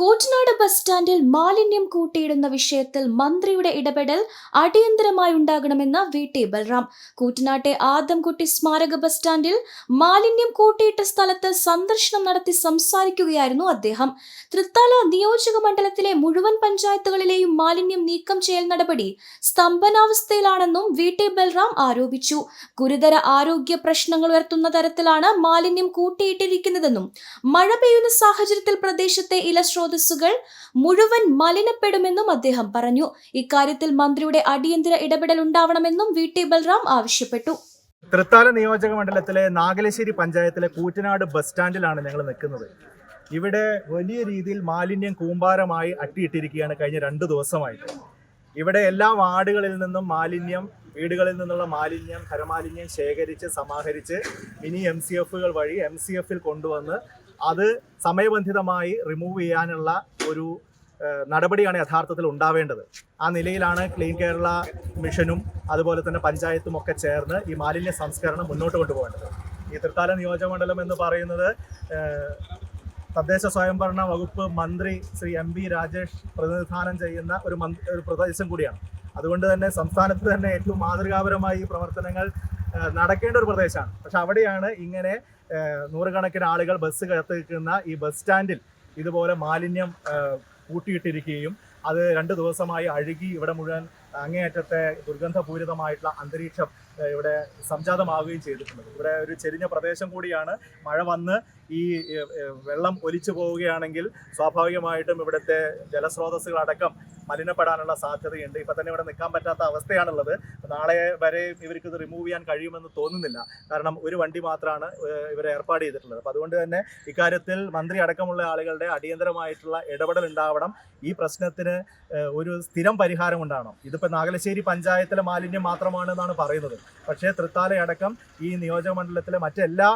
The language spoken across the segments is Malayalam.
കൂറ്റനാട് ബസ് സ്റ്റാൻഡിൽ മാലിന്യം കൂട്ടിയിടുന്ന വിഷയത്തിൽ മന്ത്രിയുടെ ഇടപെടൽ അടിയന്തരമായി ഉണ്ടാകണമെന്ന് വി ടി ബൽറാം. കൂറ്റനാട്ടെ ആദംകുട്ടി സ്മാരക ബസ് സ്റ്റാൻഡിൽ മാലിന്യം കൂട്ടിയിട്ട സ്ഥലത്ത് സന്ദർശനം നടത്തി സംസാരിക്കുകയായിരുന്നു അദ്ദേഹം. തൃത്താല നിയോജക മണ്ഡലത്തിലെ മുഴുവൻ പഞ്ചായത്തുകളിലെയും മാലിന്യം നീക്കം ചെയ്യൽ നടപടി സ്തംഭനാവസ്ഥയിലാണെന്നും വി ടി ബൽറാം ആരോപിച്ചു. ഗുരുതര ആരോഗ്യ പ്രശ്നങ്ങൾ ഉയർത്തുന്ന തരത്തിലാണ് മാലിന്യം കൂട്ടിയിട്ടിരിക്കുന്നതെന്നും മഴ പെയ്യുന്ന സാഹചര്യത്തിൽ പ്രദേശത്തെ ഇലസ്രോതസ്സുകൾ മുഴുവൻ മലിനപ്പെടുമെന്നും അദ്ദേഹം പറഞ്ഞു. ഇക്കാര്യത്തിൽ മന്ത്രിയുടെ അടിയന്തര ഇടപെടൽ ഉണ്ടാവണമെന്നും വി. ടി. ബൽറാം ആവശ്യപ്പെട്ടു. തൃത്താല നിയോജക മണ്ഡലത്തിലെ നാഗലശ്ശേരി പഞ്ചായത്തിലെ കൂറ്റനാട് ബസ് സ്റ്റാൻഡിലാണ് ഞങ്ങൾ നിൽക്കുന്നത്. ഇവിടെ വലിയ രീതിയിൽ മാലിന്യം കൂമ്പാരമായി അട്ടിയിട്ടിരിക്കുകയാണ് കഴിഞ്ഞ രണ്ട് ദിവസമായിട്ട്. ഇവിടെ എല്ലാ വാർഡുകളിൽ നിന്നും മാലിന്യം വീടുകളിൽ നിന്നുള്ള മാലിന്യം ഖരമാലിന്യം ശേഖരിച്ച് സമാഹരിച്ച് മിനി എം സി എഫുകൾ വഴി എം സി എഫിൽ കൊണ്ടുവന്ന് അത് സമയബന്ധിതമായി റിമൂവ് ചെയ്യാനുള്ള ഒരു നടപടിയാണ് യഥാർത്ഥത്തിൽ ഉണ്ടാവേണ്ടത്. ആ നിലയിലാണ് ക്ലീൻ കേരള മിഷനും അതുപോലെ തന്നെ പഞ്ചായത്തും ഒക്കെ ചേർന്ന് ഈ മാലിന്യ സംസ്കരണം മുന്നോട്ട് കൊണ്ടുപോകേണ്ടത്. ഈ തൃത്താല നിയോജകമണ്ഡലം എന്ന് പറയുന്നത് തദ്ദേശ സ്വയംഭരണ വകുപ്പ് മന്ത്രി ശ്രീ എം ബി രാജേഷ് പ്രതിനിധാനം ചെയ്യുന്ന ഒരു ഒരു പ്രദേശം കൂടിയാണ്. അതുകൊണ്ട് തന്നെ സംസ്ഥാനത്ത് തന്നെ ഏറ്റവും മാതൃകാപരമായി ഈ പ്രവർത്തനങ്ങൾ നടക്കേണ്ട ഒരു പ്രദേശമാണ്. പക്ഷെ അവിടെയാണ് ഇങ്ങനെ നൂറുകണക്കിന് ആളുകൾ ബസ് കത്ത് നിൽക്കുന്ന ഈ ബസ് സ്റ്റാൻഡിൽ ഇതുപോലെ മാലിന്യം കൂട്ടിയിട്ടിരിക്കുകയും അത് രണ്ട് ദിവസമായി അഴുകി ഇവിടെ മുഴുവൻ അങ്ങേയറ്റത്തെ ദുർഗന്ധപൂരിതമായിട്ടുള്ള അന്തരീക്ഷം ഇവിടെ സംജാതമാവുകയും ചെയ്തിട്ടുണ്ട്. ഇവിടെ ഒരു ചെരിഞ്ഞ പ്രദേശം കൂടിയാണ്. മഴ വന്ന് ഈ വെള്ളം ഒലിച്ചു പോവുകയാണെങ്കിൽ സ്വാഭാവികമായിട്ടും ഇവിടുത്തെ ജലസ്രോതസ്സുകളടക്കം മലിനപ്പെടാനുള്ള സാധ്യതയുണ്ട്. ഇപ്പം തന്നെ ഇവിടെ നിൽക്കാൻ പറ്റാത്ത അവസ്ഥയാണുള്ളത്. നാളെ വരെ ഇവർക്ക് ഇത് റിമൂവ് ചെയ്യാൻ കഴിയുമെന്ന് തോന്നുന്നില്ല. കാരണം ഒരു വണ്ടി മാത്രമാണ് ഇവരെ ഏർപ്പാട് ചെയ്തിട്ടുള്ളത്. അപ്പം അതുകൊണ്ട് തന്നെ ഇക്കാര്യത്തിൽ മന്ത്രി അടക്കമുള്ള ആളുകളുടെ അടിയന്തരമായിട്ടുള്ള ഇടപെടൽ ഉണ്ടാവണം ഈ പ്രശ്നത്തിന് ഒരു സ്ഥിരം പരിഹാരം ഉണ്ടാവണം ഇതിപ്പോൾ നാഗലശ്ശേരി പഞ്ചായത്തിലെ മാലിന്യം മാത്രമാണ് എന്നാണ് പറയുന്നത്. പക്ഷേ തൃത്താലയടക്കം ഈ നിയോജക മണ്ഡലത്തിലെ മറ്റെല്ലാ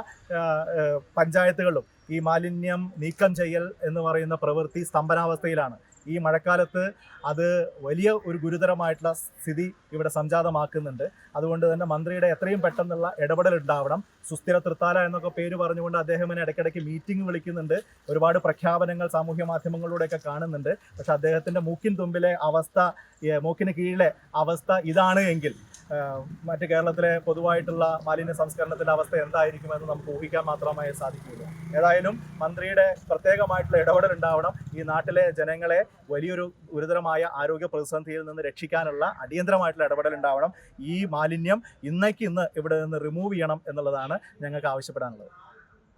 പഞ്ചായത്തുകളിലും ഈ മാലിന്യം നീക്കം ചെയ്യൽ എന്ന് പറയുന്ന പ്രവൃത്തി സ്തംഭനാവസ്ഥയിലാണ്. ഈ മഴക്കാലത്ത് അത് വലിയ ഒരു ഗുരുതരമായിട്ടുള്ള സ്ഥിതി ഇവിടെ സംജാതമാക്കുന്നുണ്ട്. അതുകൊണ്ട് തന്നെ മന്ത്രിയുടെ എത്രയും പെട്ടെന്നുള്ള ഇടപെടൽ ഉണ്ടാവണം. സുസ്ഥിര തൃത്താല എന്നൊക്കെ പേര് പറഞ്ഞുകൊണ്ട് അദ്ദേഹം ഇടയ്ക്കിടയ്ക്ക് മീറ്റിംഗ് വിളിക്കുന്നുണ്ട്. ഒരുപാട് പ്രഖ്യാപനങ്ങൾ സാമൂഹ്യ മാധ്യമങ്ങളിലൂടെയൊക്കെ കാണുന്നുണ്ട്. പക്ഷെ അദ്ദേഹത്തിന്റെ മൂക്കിൻ തുമ്പിലെ അവസ്ഥ മൂക്കിന് കീഴിലെ അവസ്ഥ ഇതാണ് എങ്കിൽ മറ്റ് കേരളത്തിലെ പൊതുവായിട്ടുള്ള മാലിന്യ സംസ്കരണത്തിന്റെ അവസ്ഥ എന്തായിരിക്കുമെന്ന് നമുക്ക് ഊഹിക്കാൻ മാത്രമേ സാധിക്കുകയുള്ളൂ. ഏതായാലും മന്ത്രിയുടെ പ്രത്യേകമായിട്ടുള്ള ഇടപെടൽ ഉണ്ടാവണം. ഈ നാട്ടിലെ ജനങ്ങളെ വലിയൊരു ഗുരുതരമായ ആരോഗ്യ പ്രതിസന്ധിയിൽ നിന്ന് രക്ഷിക്കാനുള്ള അടിയന്തരമായിട്ടുള്ള ഇടപെടൽ ഉണ്ടാവണം. ഈ മാലിന്യം ഇന്നേക്ക് ഇന്ന് ഇവിടെ നിന്ന് റിമൂവ് ചെയ്യണം എന്നുള്ളതാണ് ഞങ്ങൾക്ക് ആവശ്യപ്പെടാനുള്ളത്.